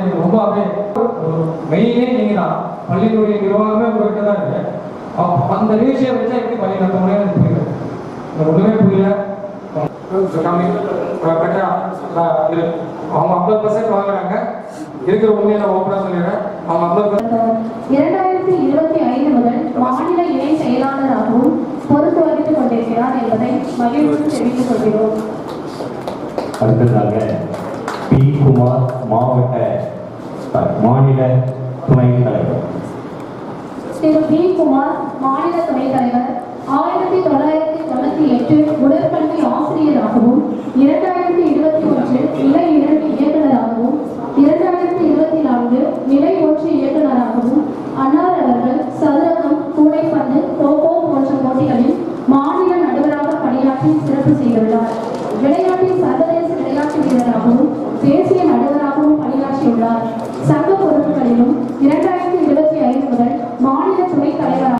எனக்கு ரொம்ப அப்படியே மெயினே நீங்க தான் பள்ளியினுடைய நிர்வாகமே உங்ககிட்ட தான் இருக்கு. அந்த நிகழ்ச்சியை வச்சா எப்படி பள்ளி நடத்த முடியாது எனக்கு புரியல. ஒண்ணுமே புரியல. அவங்க ஐம்பது பர்சன்ட் வாங்குறாங்க. இருக்கிற உண்மையை நான் ஓப்பனாக சொல்லிடுறேன். அவங்க ஐம்பது இரண்டாயிரத்தி இருபத்தி ஐந்து முதல் மாநில இணை செயலாளராகவும் பொறுப்பு வகித்துக் கொண்டிருக்கிறார் என்பதை மகிழ்வுடன் தெரிவித்துக் கொள்கிறோம். அடுத்ததாக பி. குமார் மாவட்ட மாநில துணைத் தலைவர். திரு பி. குமார் மாநில துணைத் தலைவர் ஆயிரத்தி தொள்ளாயிரத்தி தொண்ணூத்தி எட்டு உடற்பள்ளி ஆசிரியராகவும் இரண்டாயிரத்தி இருபத்தி ஒன்று நிலை இரண்டு இயக்குநராகவும் இரண்டாயிரத்தி இருபத்தி நான்கு நிலை ஒன்று இயக்குநராகவும் அன்னார் அவர்கள் சதுரகம் கூடைப்பந்து கோகோ போன்ற போட்டிகளில் மாநில நடுவராக பணியாற்றி சிறப்பு செய்துள்ளார். விளையாட்டின் சர்வதேச விளையாட்டு Gracias.